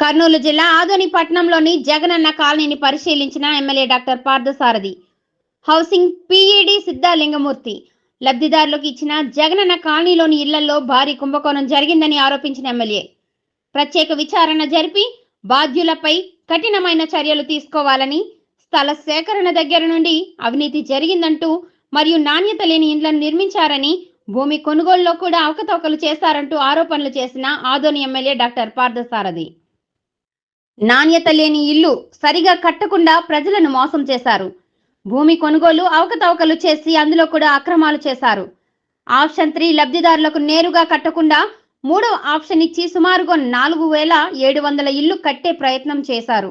కర్నూలు జిల్లా ఆదోని పట్టణంలోని జగనన్న కాలనీని పరిశీలించిన MLA doctor Parthasarathi. Housing PED Siddhalingamurthy లబ్ధిదారులకు ఇచ్చిన జగనన్న కాలనీలోని ఇళ్ళలో భారీ కుంభకోణం జరిగిందని ఆరోపించిన ఎమ్మెల్యే. ప్రత్యేక విచారణ జరిపి బాధ్యులపై కఠినమైన చర్యలు తీసుకోవాలని స్థల సేకరణ దగ్గర నుండి అవినీతి జరిగిందంటూ మరియు నాణ్యత లేని ఇండ్లను నిర్మించారని భూమి కొనుగోలులో కూడా అవకతవకలు చేశారంటూ ఆరోపణలు చేసిన ఆదోని ఎమ్మెల్యే డాక్టర్ పార్థసారథి. నాణ్యత లేని ఇల్లు సరిగా కట్టకుండా ప్రజలను మోసం చేశారు. భూమి కొనుగోలు అవకతవకలు చేసి అందులో కూడా అక్రమాలు చేశారు. ఆప్షన్ త్రీ లబ్ధిదారులకు నేరుగా కట్టకుండా మూడవ ఆప్షన్ ఇచ్చి సుమారుగా నాలుగు వేల ఏడు వందల ఇల్లు కట్టే ప్రయత్నం చేశారు.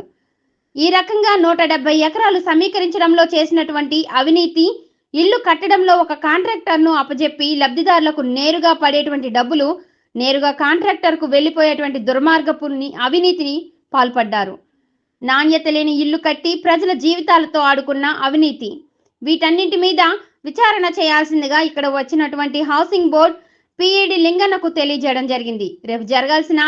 ఈ రకంగా నూట డెబ్బై ఎకరాలు సమీకరించడంలో చేసినటువంటి అవినీతి ఇల్లు కట్టడంలో ఒక కాంట్రాక్టర్ను అప్పజెప్పి లబ్ధిదారులకు నేరుగా పడేటువంటి డబ్బులు నేరుగా కాంట్రాక్టర్కు వెళ్ళిపోయేటువంటి దుర్మార్గపుని అవినీతిని పాల్పడ్డారు. నాణ్యత లేని ఇల్లు కట్టి ప్రజల జీవితాలతో ఆడుకున్న అవినీతి. వీటన్నింటి మీద విచారణ చేయాల్సిందిగా ఇక్కడ వచ్చినటువంటి హౌసింగ్ బోర్డ్ పిఈడి లింగన్నకు తెలియజేయడం జరిగింది. రేపు జరగాల్సిన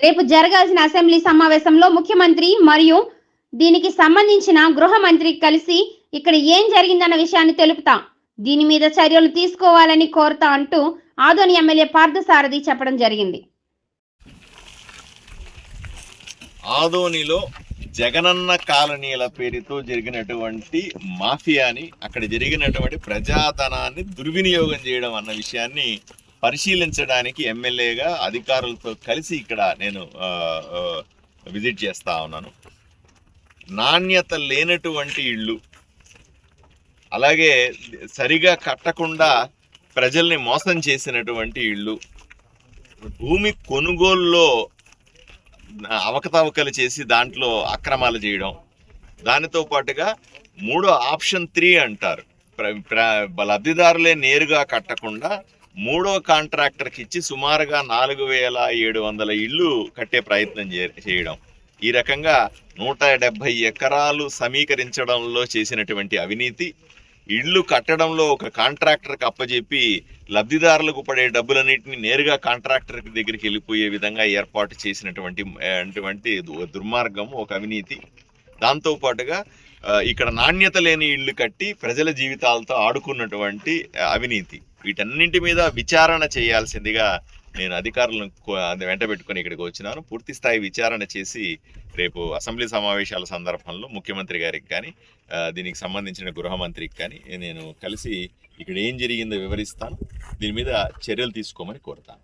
రేపు జరగాల్సిన అసెంబ్లీ సమావేశంలో ముఖ్యమంత్రి మరియు దీనికి సంబంధించిన గృహ మంత్రి కలిసి ఇక్కడ ఏం జరిగిందన్న విషయాన్ని తెలుపుతా. దీని మీద చర్యలు తీసుకోవాలని కోరుతా అంటూ ఆదోని ఎమ్మెల్యే పార్థసారథి చెప్పడం జరిగింది. ఆదోనిలో జగనన్న కాలనీల పేరుతో జరిగినటువంటి మాఫియాని అక్కడ జరిగినటువంటి ప్రజాధనాన్ని దుర్వినియోగం చేయడం అన్న విషయాన్ని పరిశీలించడానికి ఎమ్మెల్యేగా అధికారులతో కలిసి ఇక్కడ నేను విజిట్ చేస్తా ఉన్నాను. నాణ్యత లేనటువంటి ఇళ్ళు అలాగే సరిగా కట్టకుండా ప్రజల్ని మోసం చేసినటువంటి ఇళ్ళు భూమి కొనుగోలులో అవకతవకలు చేసి దాంట్లో అక్రమాలు చేయడం. దానితో పాటుగా మూడో ఆప్షన్ త్రీ అంటారు. ప్ర- ప్ర- లబ్ధిదారులే నేరుగా కట్టకుండా మూడో కాంట్రాక్టర్కి ఇచ్చి సుమారుగా నాలుగు వేల ఏడు వందల ఇళ్ళు కట్టే ప్రయత్నం చే- చేయడం. ఈ రకంగా నూట డెబ్భై ఎకరాలు సమీకరించడంలో చేసినటువంటి అవినీతి ఇళ్ళు కట్టడంలో ఒక కాంట్రాక్టర్కి అప్పజెప్పి లబ్ధిదారులకు పడే డబ్బులన్నింటినీ నేరుగా కాంట్రాక్టర్ దగ్గరికి వెళ్ళిపోయే విధంగా ఏర్పాటు చేసినటువంటి అటువంటి దు- దుర్మార్గం ఒక అవినీతి. దాంతో పాటుగా ఇక్కడ నాణ్యత లేని ఇళ్ళు కట్టి ప్రజల జీవితాలతో ఆడుకున్నటువంటి అవినీతి. వీటన్నింటి మీద విచారణ చేయాల్సిందిగా నేను అధికారులను వెంట పెట్టుకొని ఇక్కడికి వచ్చినాను. పూర్తి స్థాయి విచారణ చేసి రేపు అసెంబ్లీ సమావేశాల సందర్భంలో ముఖ్యమంత్రి గారికి కానీ దీనికి సంబంధించిన గృహ మంత్రికి కానీ నేను కలిసి ఇక్కడ ఏం జరిగిందో వివరిస్తాను. దీని మీద చర్యలు తీసుకోమని కోరుతాను.